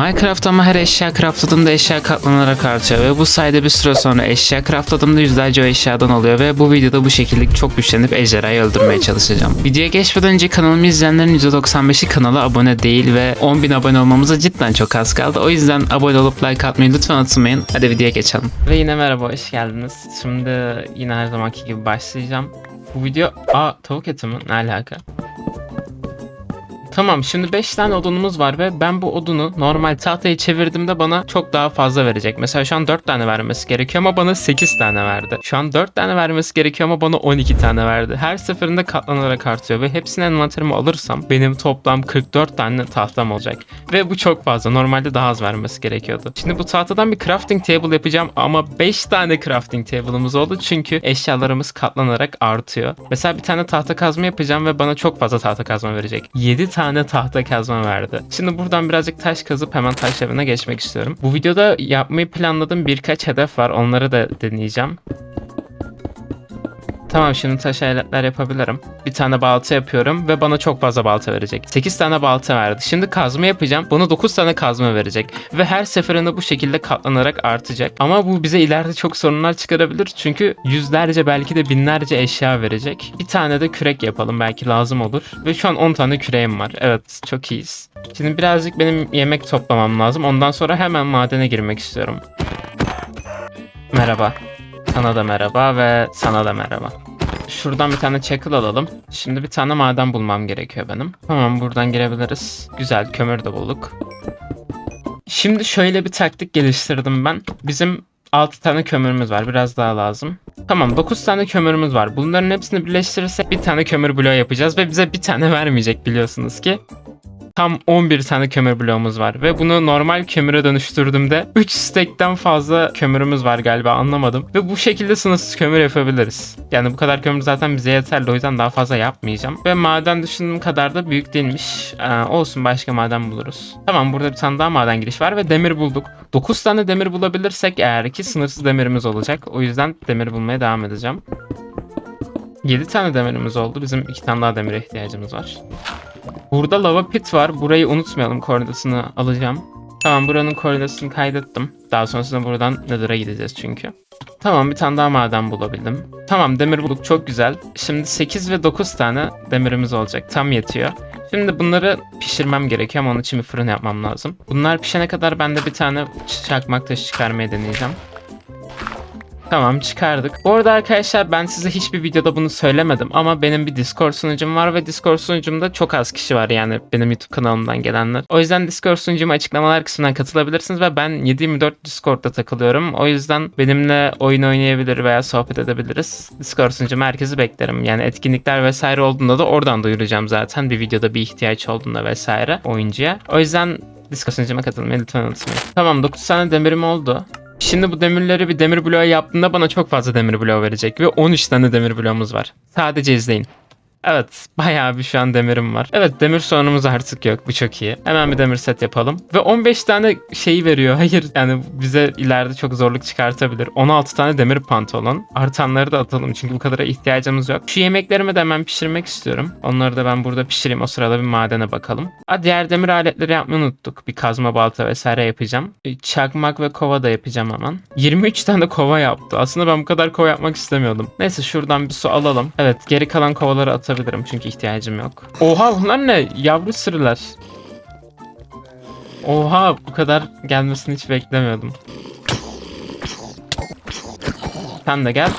Minecraft ama her eşya craftladığımda eşya katlanarak artıyor ve bu sayede bir süre sonra eşya craftladığımda yüzlerce o eşyadan oluyor ve bu videoda bu şekilde çok güçlenip ejderhayı öldürmeye çalışacağım. Videoya geçmeden önce kanalımı izleyenlerin %95'i kanala abone değil ve 10.000 abone olmamıza cidden çok az kaldı. O yüzden abone olup like atmayı lütfen unutmayın. Hadi videoya geçelim. Ve yine merhaba hoş geldiniz. Şimdi yine her zamanki gibi başlayacağım. Bu video... Aa tavuk eti mi? Ne alaka? Tamam şimdi 5 tane odunumuz var ve ben bu odunu normal tahtaya çevirdiğimde bana çok daha fazla verecek. Mesela şu an 4 tane vermesi gerekiyor ama bana 8 tane verdi. Şu an 4 tane vermesi gerekiyor ama bana 12 tane verdi. Her seferinde katlanarak artıyor ve hepsini envanterime alırsam benim toplam 44 tane tahtam olacak. Ve bu çok fazla. Normalde daha az vermesi gerekiyordu. Şimdi bu tahtadan bir crafting table yapacağım ama 5 tane crafting table'ımız oldu çünkü eşyalarımız katlanarak artıyor. Mesela bir tane tahta kazma yapacağım ve bana çok fazla tahta kazma verecek. 7 tane tahta kazma verdi. Şimdi buradan birazcık taş kazıp hemen taş evine geçmek istiyorum. Bu videoda yapmayı planladığım birkaç hedef var. Onları da deneyeceğim. Tamam şimdi taş aletler yapabilirim. Bir tane balta yapıyorum ve bana çok fazla balta verecek. 8 tane balta verdi. Şimdi kazma yapacağım. Bana 9 tane kazma verecek. Ve her seferinde bu şekilde katlanarak artacak. Ama bu bize ileride çok sorunlar çıkarabilir. Çünkü yüzlerce belki de binlerce eşya verecek. Bir tane de kürek yapalım belki lazım olur. Ve şu an 10 tane küreğim var. Evet çok iyiyiz. Şimdi birazcık benim yemek toplamam lazım. Ondan sonra hemen madene girmek istiyorum. Merhaba. Sana da merhaba ve sana da merhaba. Şuradan bir tane çakıl alalım. Şimdi bir tane maden bulmam gerekiyor benim. Tamam buradan girebiliriz. Güzel kömür de bulduk. Şimdi şöyle bir taktik geliştirdim ben. Bizim 6 tane kömürümüz var. Biraz daha lazım. Tamam 9 tane kömürümüz var. Bunların hepsini birleştirirsek bir tane kömür bloğu yapacağız ve bize bir tane vermeyecek biliyorsunuz ki. Tam 11 tane kömür bloğumuz var ve bunu normal kömüre dönüştürdüğümde 3 stack'ten fazla kömürümüz var galiba anlamadım. Ve bu şekilde sınırsız kömür yapabiliriz. Yani bu kadar kömür zaten bize yeterli o yüzden daha fazla yapmayacağım. Ve maden düşündüğüm kadar da büyük değilmiş. Ee, olsun başka maden buluruz. Tamam burada bir tane daha maden giriş var ve demir bulduk. 9 tane demir bulabilirsek eğer ki sınırsız demirimiz olacak. O yüzden demir bulmaya devam edeceğim. 7 tane demirimiz oldu. Bizim 2 tane daha demire ihtiyacımız var. Burada lava pit var. Burayı unutmayalım. Koordinatını alacağım. Tamam buranın koordinatını kaydettim. Daha sonrasında buradan Nether'a gideceğiz çünkü. Tamam bir tane daha maden bulabildim. Tamam demir bulduk çok güzel. Şimdi 8 ve 9 tane demirimiz olacak. Tam yetiyor. Şimdi bunları pişirmem gerekiyor ama onun için bir fırın yapmam lazım. Bunlar pişene kadar ben de bir tane çakmak taşı çıkarmaya deneyeceğim. Tamam çıkardık. Bu arada arkadaşlar ben size hiçbir videoda bunu söylemedim ama benim bir Discord sunucum var ve Discord sunucumda çok az kişi var yani benim YouTube kanalımdan gelenler. O yüzden Discord sunucuma açıklamalar kısmından katılabilirsiniz ve ben 7/24 Discord'da takılıyorum. O yüzden benimle oyun oynayabilir veya sohbet edebiliriz. Discord sunucuma herkesi beklerim. Yani etkinlikler vesaire olduğunda da oradan duyuracağım zaten. Bir videoda bir ihtiyaç olduğunda vesaire oyuncuya. O yüzden Discord sunucuma katılmayı lütfen unutmayın. Tamam 9 tane demirim oldu. Şimdi bu demirleri bir demir bloğu yaptığında bana çok fazla demir bloğu verecek ve 13 tane demir bloğumuz var. Sadece izleyin. Evet bayağı bir şu an demirim var. Evet demir sorunumuz artık yok bu çok iyi. Hemen bir demir set yapalım. Ve 15 tane şeyi veriyor. Hayır yani bize ileride çok zorluk çıkartabilir. 16 tane demir pantolon. Artanları da atalım çünkü bu kadara ihtiyacımız yok. Şu yemeklerimi de hemen pişirmek istiyorum. Onları da ben burada pişireyim. O sırada bir madene bakalım. Ha, diğer demir aletleri yapmayı unuttuk. Bir kazma balta vesaire yapacağım. Bir Çakmak ve kova da yapacağım hemen. 23 tane kova yaptı. Aslında ben bu kadar kova yapmak istemiyordum. Neyse şuradan bir su alalım. Evet geri kalan kovaları atabilirim çünkü ihtiyacım yok. Oha bunlar ne? Yavru sürüler. Oha bu kadar gelmesini hiç beklemiyordum. Sen de gel.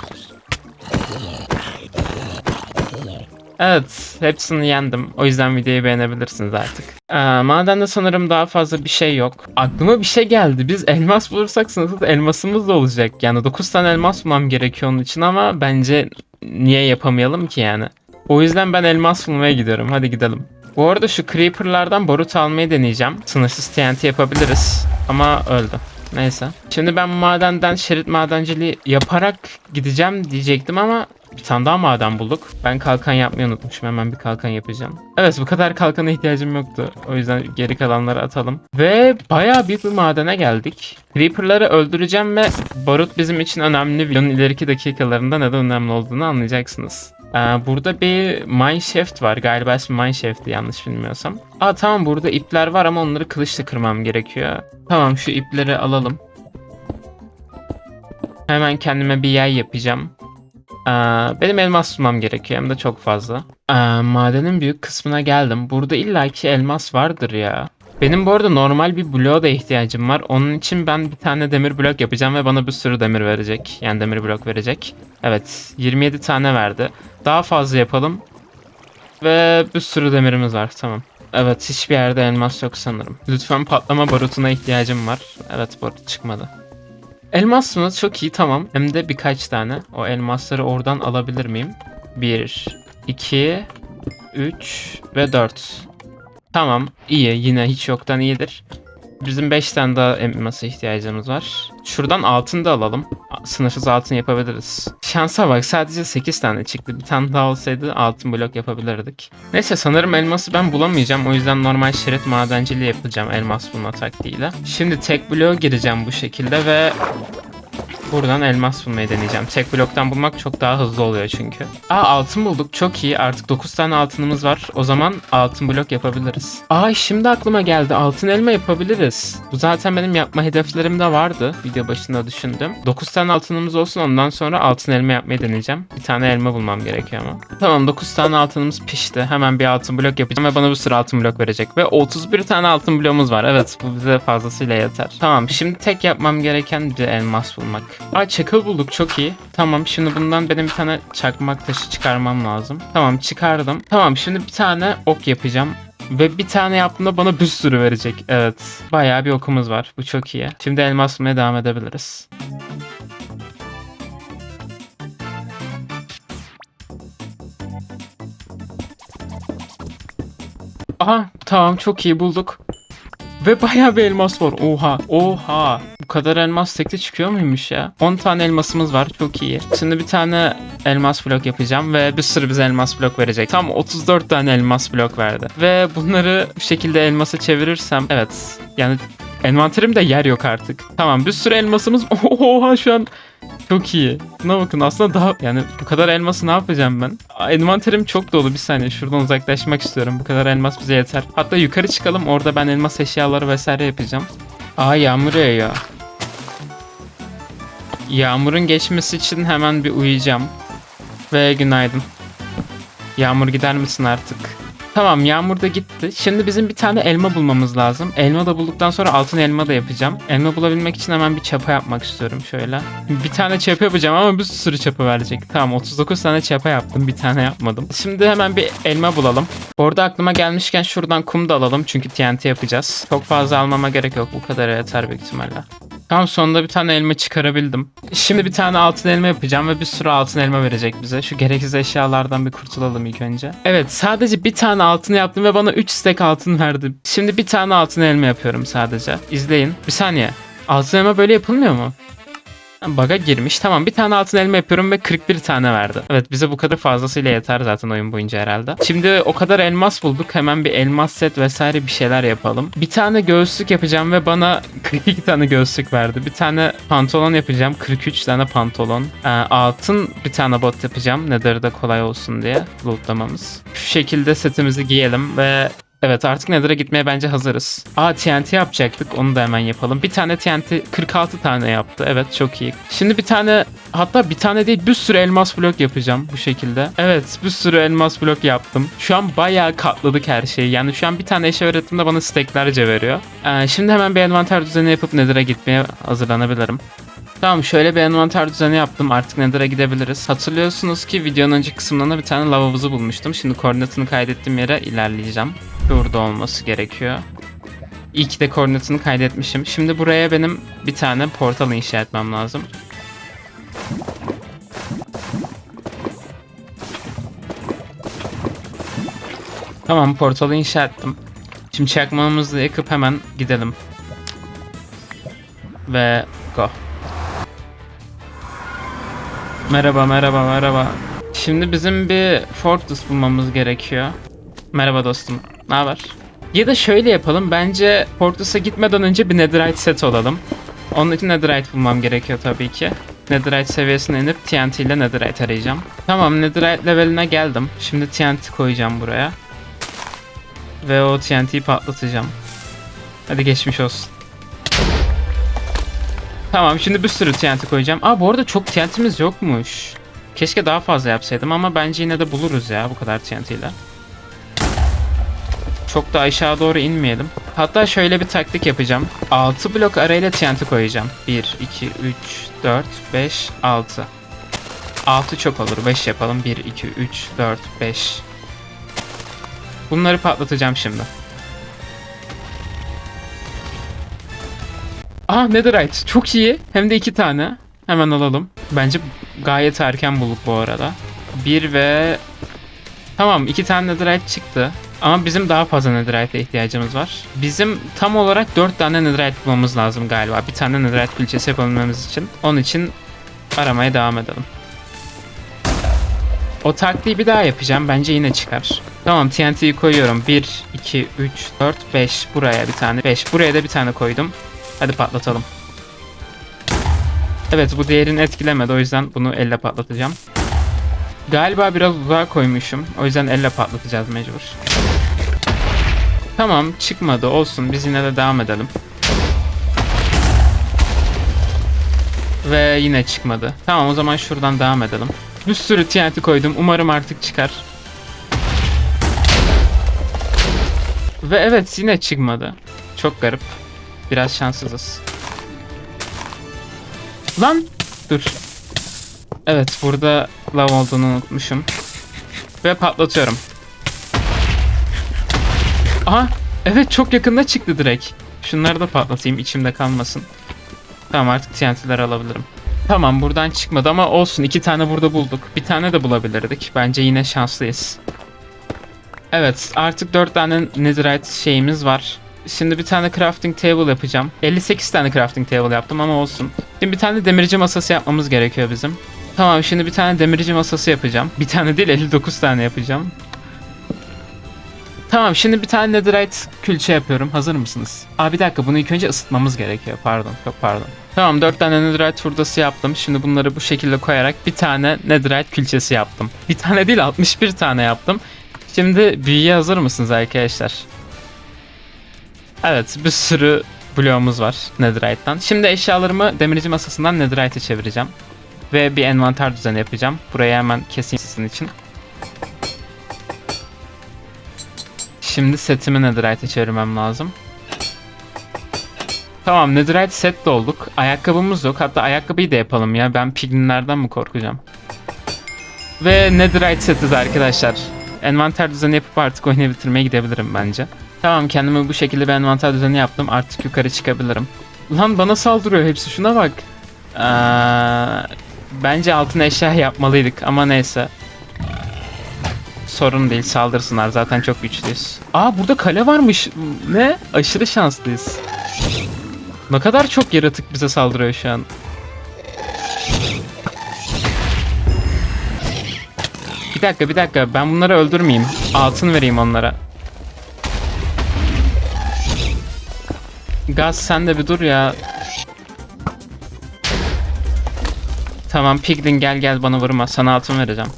Evet, hepsini yendim. O yüzden videoyu beğenebilirsiniz artık. Ee, madende sanırım daha fazla bir şey yok. Aklıma bir şey geldi. Biz elmas bulursak sınırsız elmasımız da olacak. Yani 9 tane elmas bulmam gerekiyor onun için ama bence niye yapamayalım ki yani? O yüzden ben elmas bulmaya gidiyorum. Hadi gidelim. Bu arada şu creeperlardan barut almayı deneyeceğim. Sınırsız TNT yapabiliriz. Ama öldü. Neyse. Şimdi ben madenden şerit madenciliği yaparak gideceğim diyecektim ama bir tane daha maden bulduk. Ben kalkan yapmayı unutmuşum. Hemen bir kalkan yapacağım. Evet bu kadar kalkana ihtiyacım yoktu. O yüzden geri kalanları atalım. Ve bayağı büyük bir madene geldik. Creeper'ları öldüreceğim ve barut bizim için önemli. Videonun ileriki dakikalarında neden önemli olduğunu anlayacaksınız. Ee, burada bir mineshaft var. Galiba ismi mineshaft'ti yanlış bilmiyorsam. Aa tamam burada ipler var ama onları kılıçla kırmam gerekiyor. Tamam şu ipleri alalım. Hemen kendime bir yay yapacağım. Ee, benim elmas bulmam gerekiyor hem de çok fazla. Ee, madenin büyük kısmına geldim. Burada illaki elmas vardır ya. Benim bu arada normal bir bloğa da ihtiyacım var. Onun için ben bir tane demir blok yapacağım ve bana bir sürü demir verecek. Yani demir blok verecek. Evet 27 tane verdi. Daha fazla yapalım. Ve bir sürü demirimiz var tamam. Evet hiçbir yerde elmas yok sanırım. Lütfen patlama barutuna ihtiyacım var. Evet barut çıkmadı. Elmas mı? Çok iyi tamam. Hem de birkaç tane. O elmasları oradan alabilir miyim? 1, 2, 3 ve 4. Tamam iyi yine hiç yoktan iyidir. Bizim 5 tane daha elmasa ihtiyacımız var. Şuradan altın da alalım. Sınırsız altın yapabiliriz. Şansa bak sadece 8 tane çıktı. Bir tane daha olsaydı altın blok yapabilirdik. Neyse sanırım elması ben bulamayacağım. O yüzden normal şerit madenciliği yapacağım elmas bulma taktiğiyle. Şimdi tek bloğa gireceğim bu şekilde ve Buradan elmas bulmayı deneyeceğim. Tek bloktan bulmak çok daha hızlı oluyor çünkü. Aa altın bulduk. Çok iyi. Artık 9 tane altınımız var. O zaman altın blok yapabiliriz. Aa şimdi aklıma geldi. Altın elma yapabiliriz. Bu zaten benim yapma hedeflerimde vardı. Video başında düşündüm. 9 tane altınımız olsun. Ondan sonra altın elma yapmayı deneyeceğim. Bir tane elma bulmam gerekiyor ama. Tamam 9 tane altınımız pişti. Hemen bir altın blok yapacağım ve bana bir sürü altın blok verecek. Ve 31 tane altın bloğumuz var. Evet bu bize fazlasıyla yeter. Tamam şimdi tek yapmam gereken bir elmas bulmak. Aa çakıl bulduk çok iyi. Tamam şimdi bundan benim bir tane çakmak taşı çıkarmam lazım. Tamam çıkardım. Tamam şimdi bir tane ok yapacağım. Ve bir tane yaptığımda bana bir sürü verecek. Evet. Bayağı bir okumuz var. Bu çok iyi. Şimdi elmas bulmaya devam edebiliriz. Aha tamam çok iyi bulduk. Ve bayağı bir elmas var. Oha. Oha. Bu kadar elmas tekte çıkıyor muymuş ya? 10 tane elmasımız var. Çok iyi. Şimdi bir tane elmas blok yapacağım ve bir sürü bize elmas blok verecek. Tam 34 tane elmas blok verdi. Ve bunları bu şekilde elmasa çevirirsem evet. Yani envanterimde yer yok artık. Tamam bir sürü elmasımız. Oha şu an çok iyi. Buna bakın aslında daha yani bu kadar elması ne yapacağım ben? Envanterim çok dolu bir saniye şuradan uzaklaşmak istiyorum. Bu kadar elmas bize yeter. Hatta yukarı çıkalım orada ben elmas eşyaları vesaire yapacağım. Aa yağmur yağıyor. Yağmurun geçmesi için hemen bir uyuyacağım. Ve günaydın. Yağmur gider misin artık? Tamam yağmur da gitti. Şimdi bizim bir tane elma bulmamız lazım. Elma da bulduktan sonra altın elma da yapacağım. Elma bulabilmek için hemen bir çapa yapmak istiyorum şöyle. Bir tane çapa yapacağım ama bir sürü çapa verecek. Tamam 39 tane çapa yaptım. Bir tane yapmadım. Şimdi hemen bir elma bulalım. Bu arada aklıma gelmişken şuradan kum da alalım. Çünkü TNT yapacağız. Çok fazla almama gerek yok. Bu kadar yeter büyük ihtimalle. Tamam sonunda bir tane elma çıkarabildim. Şimdi bir tane altın elma yapacağım ve bir sürü altın elma verecek bize. Şu gereksiz eşyalardan bir kurtulalım ilk önce. Evet sadece bir tane altın yaptım ve bana 3 stack altın verdi. Şimdi bir tane altın elma yapıyorum sadece. İzleyin. Bir saniye. Altın elma böyle yapılmıyor mu? Baga girmiş. Tamam bir tane altın elma yapıyorum ve 41 tane verdi. Evet bize bu kadar fazlasıyla yeter zaten oyun boyunca herhalde. Şimdi o kadar elmas bulduk. Hemen bir elmas set vesaire bir şeyler yapalım. Bir tane göğüslük yapacağım ve bana 42 tane göğüslük verdi. Bir tane pantolon yapacağım. 43 tane pantolon. Ee, altın bir tane bot yapacağım. Nether'da kolay olsun diye lootlamamız. Şu şekilde setimizi giyelim ve Evet artık Nether'a gitmeye bence hazırız. Aa TNT yapacaktık onu da hemen yapalım. Bir tane TNT 46 tane yaptı. Evet çok iyi. Şimdi bir tane hatta bir tane değil bir sürü elmas blok yapacağım bu şekilde. Evet bir sürü elmas blok yaptım. Şu an bayağı katladık her şeyi. Yani şu an bir tane eşya ürettiğimde bana stacklerce veriyor. Ee, şimdi hemen bir envanter düzeni yapıp Nether'a gitmeye hazırlanabilirim. Tamam şöyle bir envanter düzeni yaptım. Artık Nether'a gidebiliriz. Hatırlıyorsunuz ki videonun önce kısımlarında bir tane lava havuzu bulmuştum. Şimdi koordinatını kaydettiğim yere ilerleyeceğim. Şurada olması gerekiyor. İyi ki de koordinatını kaydetmişim. Şimdi buraya benim bir tane portal inşa etmem lazım. Tamam portalı inşa ettim. Şimdi çakmağımızı yakıp hemen gidelim. Ve go. Merhaba merhaba merhaba. Şimdi bizim bir fortress bulmamız gerekiyor. Merhaba dostum. Ne haber? Ya da şöyle yapalım. Bence Fortress'a gitmeden önce bir netherite set olalım. Onun için netherite bulmam gerekiyor tabii ki. Netherite seviyesine inip TNT ile Netherite arayacağım. Tamam Netherite leveline geldim. Şimdi TNT koyacağım buraya. Ve o TNT'yi patlatacağım. Hadi geçmiş olsun. Tamam şimdi bir sürü TNT koyacağım. Aa bu arada çok TNT'miz yokmuş. Keşke daha fazla yapsaydım ama bence yine de buluruz ya bu kadar TNT ile. Çok da aşağı doğru inmeyelim. Hatta şöyle bir taktik yapacağım. 6 blok arayla TNT koyacağım. 1, 2, 3, 4, 5, 6. 6 çok olur. 5 yapalım. 1, 2, 3, 4, 5. Bunları patlatacağım şimdi. Aa Netherite. Çok iyi. Hem de iki tane. Hemen alalım. Bence gayet erken bulduk bu arada. Bir ve... Tamam iki tane Netherite çıktı. Ama bizim daha fazla Netherite'e ihtiyacımız var. Bizim tam olarak 4 tane Netherite bulmamız lazım galiba. Bir tane Netherite külçesi yapabilmemiz için. Onun için aramaya devam edelim. O taktiği bir daha yapacağım. Bence yine çıkar. Tamam TNT'yi koyuyorum. 1, 2, 3, 4, 5. Buraya bir tane. 5. Buraya da bir tane koydum. Hadi patlatalım. Evet bu değerini etkilemedi. O yüzden bunu elle patlatacağım. Galiba biraz uzağa koymuşum. O yüzden elle patlatacağız mecbur. Tamam çıkmadı olsun biz yine de devam edelim. Ve yine çıkmadı. Tamam o zaman şuradan devam edelim. Bir sürü TNT koydum. Umarım artık çıkar. Ve evet yine çıkmadı. Çok garip. Biraz şanssızız. Lan! Dur. Evet burada lav olduğunu unutmuşum. Ve patlatıyorum. Aha! Evet çok yakında çıktı direkt. Şunları da patlatayım içimde kalmasın. Tamam artık TNT'ler alabilirim. Tamam buradan çıkmadı ama olsun iki tane burada bulduk. Bir tane de bulabilirdik. Bence yine şanslıyız. Evet artık 4 tane netherite şeyimiz var. Şimdi bir tane crafting table yapacağım. 58 tane crafting table yaptım ama olsun. Şimdi bir tane demirci masası yapmamız gerekiyor bizim. Tamam şimdi bir tane demirci masası yapacağım. Bir tane değil 59 tane yapacağım. Tamam şimdi bir tane netherite külçe yapıyorum. Hazır mısınız? Aa bir dakika bunu ilk önce ısıtmamız gerekiyor. Pardon çok pardon. Tamam 4 tane netherite hurdası yaptım. Şimdi bunları bu şekilde koyarak bir tane netherite külçesi yaptım. Bir tane değil 61 tane yaptım. Şimdi büyüye hazır mısınız arkadaşlar? Evet bir sürü bloğumuz var netherite'dan. Şimdi eşyalarımı demirci masasından netherite'e çevireceğim. Ve bir envanter düzeni yapacağım. Buraya hemen keseyim sizin için. Şimdi setimi netherite'e çevirmem lazım. Tamam netherite set de olduk. Ayakkabımız yok. Hatta ayakkabıyı da yapalım ya. Ben piglinlerden mi korkacağım? Ve netherite setiz arkadaşlar. Envanter düzeni yapıp artık oyunu bitirmeye gidebilirim bence. Tamam kendime bu şekilde bir envanter düzeni yaptım. Artık yukarı çıkabilirim. Lan bana saldırıyor hepsi şuna bak. Ee, bence altın eşya yapmalıydık ama neyse. Sorun değil saldırsınlar zaten çok güçlüyüz. Aa burada kale varmış. Ne? Aşırı şanslıyız. Ne kadar çok yaratık bize saldırıyor şu an. Bir dakika bir dakika ben bunları öldürmeyeyim. Altın vereyim onlara. Gaz sen de bir dur ya. Tamam Piglin gel gel bana vurma sana altın vereceğim.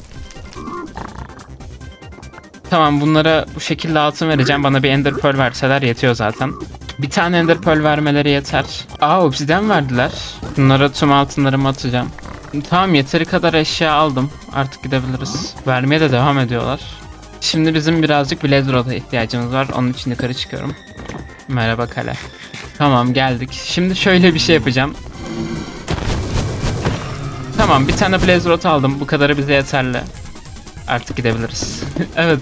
Tamam bunlara bu şekilde altın vereceğim. Bana bir ender pearl verseler yetiyor zaten. Bir tane ender pearl vermeleri yeter. Aa obsidian verdiler. Bunlara tüm altınlarımı atacağım. Tamam yeteri kadar eşya aldım. Artık gidebiliriz. Vermeye de devam ediyorlar. Şimdi bizim birazcık blaze rod'a ihtiyacımız var. Onun için yukarı çıkıyorum. Merhaba kale. Tamam geldik. Şimdi şöyle bir şey yapacağım. Tamam bir tane blaze rod aldım. Bu kadarı bize yeterli. Artık gidebiliriz. evet.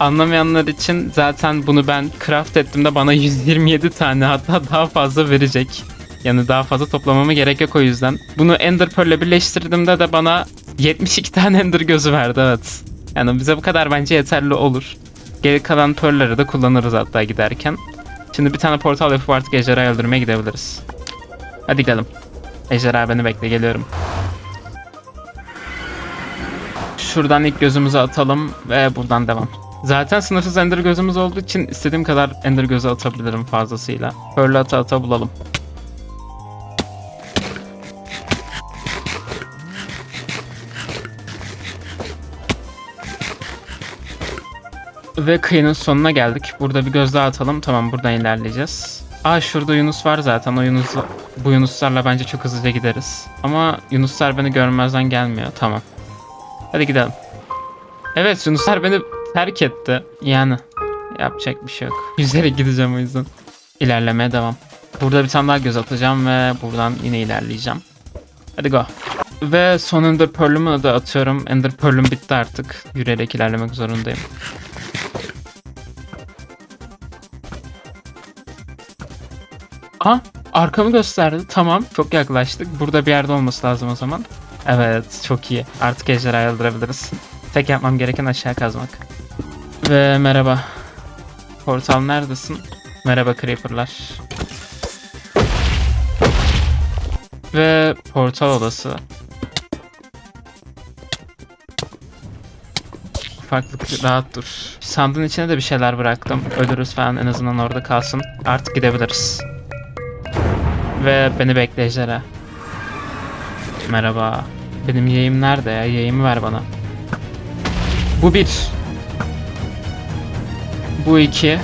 Anlamayanlar için zaten bunu ben craft ettiğimde bana 127 tane hatta daha fazla verecek. Yani daha fazla toplamama gerek yok o yüzden. Bunu Ender Pearl ile birleştirdiğimde de bana 72 tane Ender gözü verdi evet. Yani bize bu kadar bence yeterli olur. Geri kalan Pearl'leri de kullanırız hatta giderken. Şimdi bir tane portal yapıp artık ejderhayı öldürmeye gidebiliriz. Hadi gidelim. Ejderha beni bekle geliyorum. Şuradan ilk gözümüzü atalım ve buradan devam. Zaten sınırsız ender gözümüz olduğu için istediğim kadar ender gözü atabilirim fazlasıyla. Pearl ata ata bulalım. Ve kıyının sonuna geldik. Burada bir göz daha atalım. Tamam buradan ilerleyeceğiz. Aa şurada Yunus var zaten. O Yunus bu Yunuslarla bence çok hızlıca gideriz. Ama Yunuslar beni görmezden gelmiyor. Tamam. Hadi gidelim. Evet Yunuslar beni terk etti. Yani yapacak bir şey yok. Yüzerek gideceğim o yüzden. İlerlemeye devam. Burada bir tane daha göz atacağım ve buradan yine ilerleyeceğim. Hadi go. Ve son Ender Pearl'ümü de atıyorum. Ender Pearl'üm bitti artık. Yürüyerek ilerlemek zorundayım. Aa arkamı gösterdi. Tamam çok yaklaştık. Burada bir yerde olması lazım o zaman. Evet çok iyi. Artık ejderhayı öldürebiliriz. Tek yapmam gereken aşağı kazmak. Ve merhaba. Portal neredesin? Merhaba Creeper'lar. Ve portal odası. Ufaklık rahat dur. Sandığın içine de bir şeyler bıraktım. Ölürüz falan en azından orada kalsın. Artık gidebiliriz. Ve beni bekle ejderha. Merhaba. Benim yayım nerede ya? Yayımı ver bana. Bu bir. Bu iki.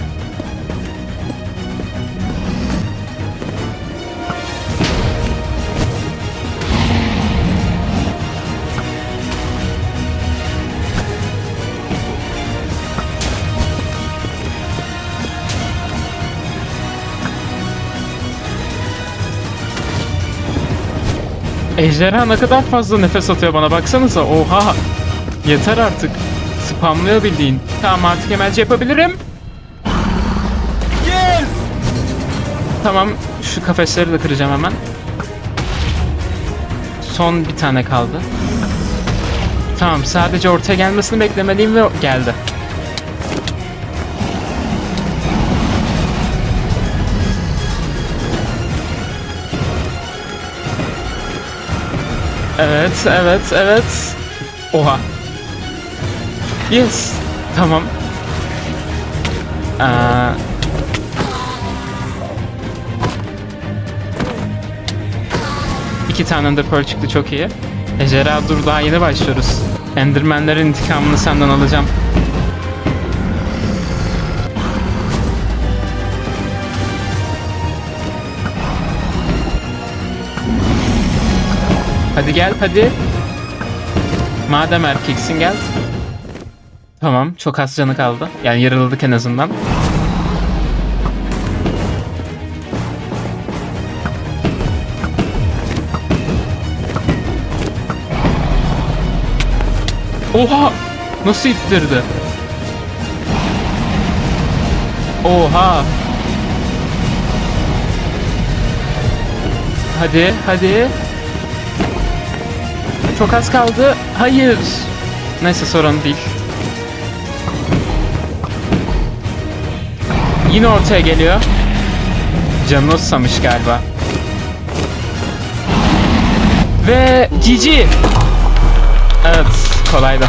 Ejderha ne kadar fazla nefes atıyor bana baksanıza. Oha. Yeter artık. Spamlıyor bildiğin. Tamam artık emelci yapabilirim. Yes! Tamam şu kafesleri de kıracağım hemen. Son bir tane kaldı. Tamam sadece ortaya gelmesini beklemeliyim ve geldi. Evet, evet, evet. Oha. Yes. Tamam. Ee, İki tane Ender Pearl çıktı çok iyi. Ejderha dur daha yeni başlıyoruz. Endermenlerin intikamını senden alacağım. Hadi gel hadi. Madem erkeksin gel. Tamam çok az canı kaldı. Yani yaraladık en azından. Oha! Nasıl ittirdi? Oha! Hadi, hadi. Çok az kaldı. Hayır. Neyse sorun değil. Yine ortaya geliyor. Canını susamış galiba. Ve GG. Evet, kolaydı.